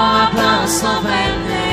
Boha błogosławiony.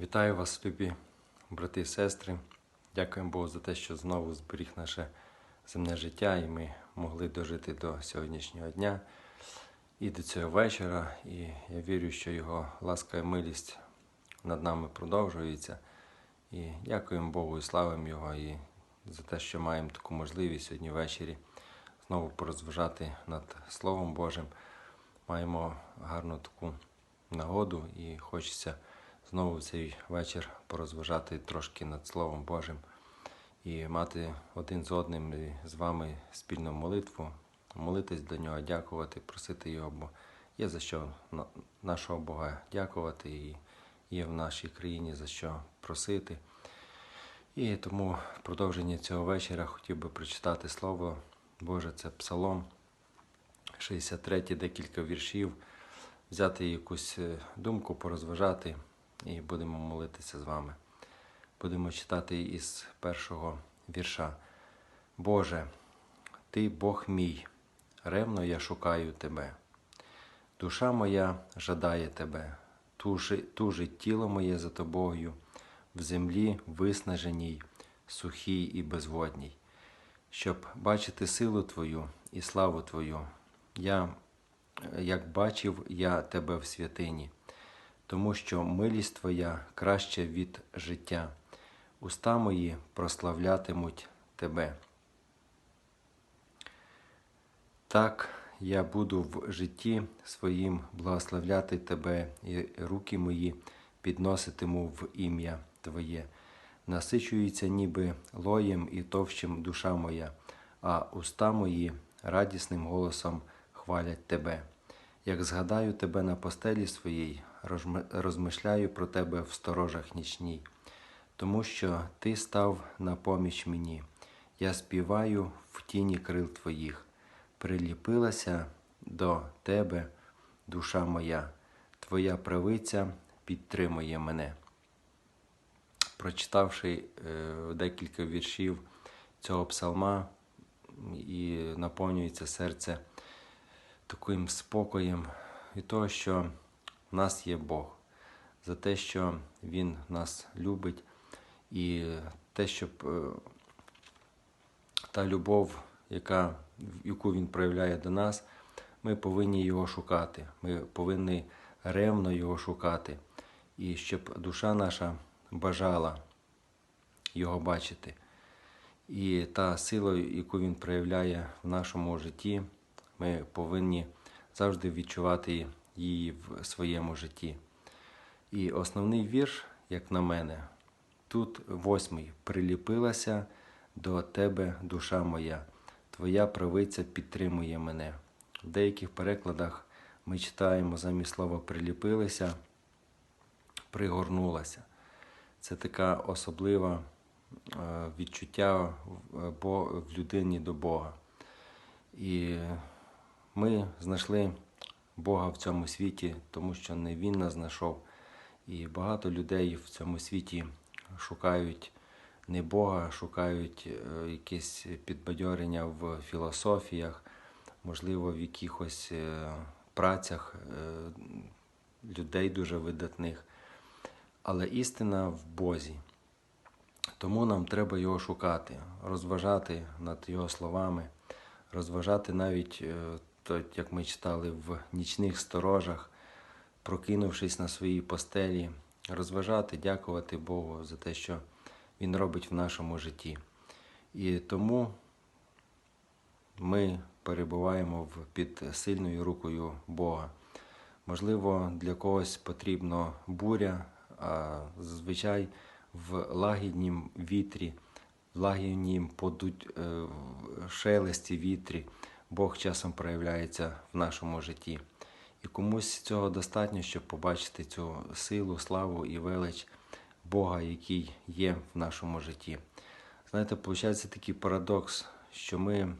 Вітаю вас, любі брати і сестри. Дякуємо Богу за те, що знову зберіг наше земне життя, і ми могли дожити до сьогоднішнього дня і до цього вечора. І я вірю, що Його ласка і милість над нами продовжується. І дякуємо Богу і славимо Його і за те, що маємо таку можливість сьогодні ввечері знову порозважати над Словом Божим. Маємо гарну таку нагоду і хочеться знову в цей вечір порозважати трошки над Словом Божим і мати один з одним з вами спільну молитву, молитись до нього, дякувати, просити його, бо є за що нашого Бога дякувати, і є в нашій країні за що просити. І тому в продовження цього вечора хотів би прочитати Слово Боже, це Псалом 63, декілька віршів, взяти якусь е, думку, порозважати і будемо молитися з вами. Будемо читати із першого вірша. Боже, Ти Бог мій, ревно я шукаю Тебе. Душа моя жадає Тебе, тужить тіло моє за Тобою, в землі виснаженій, сухій і безводній, щоб бачити силу Твою і славу Твою. Я, як бачив я Тебе в святині, тому що милість Твоя краща від життя, уста мої прославлятимуть Тебе. Так я буду в житті своїм благословляти Тебе, і руки мої підноситиму в ім'я Твоє. Насичується ніби лоєм і товщем душа моя, а уста мої радісним голосом хвалять Тебе. Як згадаю Тебе на постелі своїй, розмишляю про Тебе в сторожах нічній, тому що Ти став на поміч мені. Я співаю в тіні крил Твоїх приліпилася до тебе, душа моя, Твоя правиця підтримує мене. Прочитавши е, декілька віршів цього псалма, і наповнюється серце таким спокоєм від того, що в нас є Бог, за те, що Він нас любить, і те, щоб е, та любов, яка, яку Він проявляє до нас, ми повинні його шукати. Ми повинні ревно його шукати. І щоб душа наша бажала його бачити. І та сила, яку він проявляє в нашому житті, ми повинні завжди відчувати її в своєму житті. І основний вірш, як на мене, тут восьмий приліпилася до тебе душа моя, твоя правиця підтримує мене. В деяких перекладах ми читаємо замість слова приліпилися, пригорнулася. Це така особлива е, відчуття в- в людині до Бога. І ми знайшли Бога в цьому світі, тому що не Він нас знайшов. І багато людей в цьому світі шукають не Бога, шукають е, якесь підбадьорення в філософіях, можливо, в якихось е, працях е, людей дуже видатних. Але істина в Бозі. Тому нам треба його шукати, розважати над його словами, розважати навіть, то, як ми читали в нічних сторожах, прокинувшись на своїй постелі, розважати, дякувати Богу за те, що Він робить в нашому житті. І тому ми перебуваємо під сильною рукою Бога. Можливо, для когось потрібна буря, а зазвичай в лагіднім вітрі, в лагіднім подуть, е, шелесті вітрі Бог часом проявляється в нашому житті. І комусь цього достатньо, щоб побачити цю силу, славу і велич Бога, який є в нашому житті. Знаєте, виходить такий парадокс, що ми,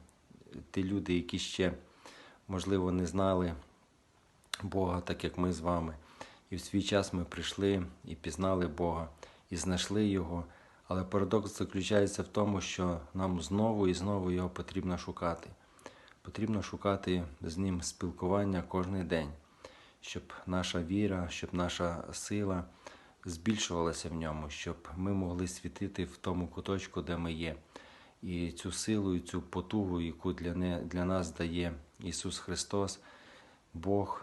ті люди, які ще, можливо, не знали Бога, так як ми з вами. І в свій час ми прийшли і пізнали Бога, і знайшли Його. Але парадокс заключається в тому, що нам знову і знову його потрібно шукати. Потрібно шукати з ним спілкування кожен день, щоб наша віра, щоб наша сила збільшувалася в ньому, щоб ми могли світити в тому куточку, де ми є. І цю силу, і цю потугу, яку для, не, для нас дає Ісус Христос, Бог,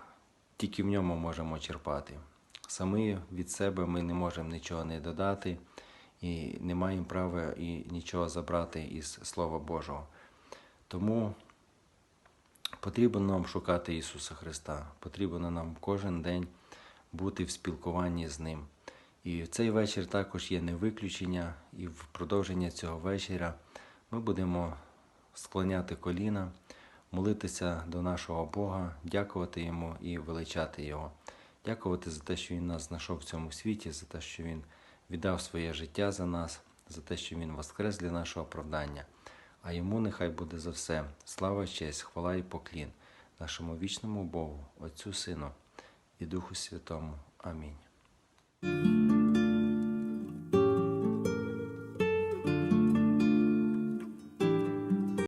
тільки в ньому можемо черпати. Самі від себе ми не можемо нічого не додати і не маємо права і нічого забрати із Слова Божого. Тому потрібно нам шукати Ісуса Христа, потрібно нам кожен день бути в спілкуванні з Ним. І цей вечір також є не виключення, і в продовження цього вечора ми будемо склоняти коліна, молитися до нашого Бога, дякувати Йому і величати Його. Дякувати за те, що Він нас знайшов в цьому світі, за те, що Він віддав своє життя за нас, за те, що Він воскрес для нашого оправдання. А йому нехай буде за все. Слава, честь, хвала і поклін нашому вічному Богу, Отцю Сину і Духу Святому. Амінь.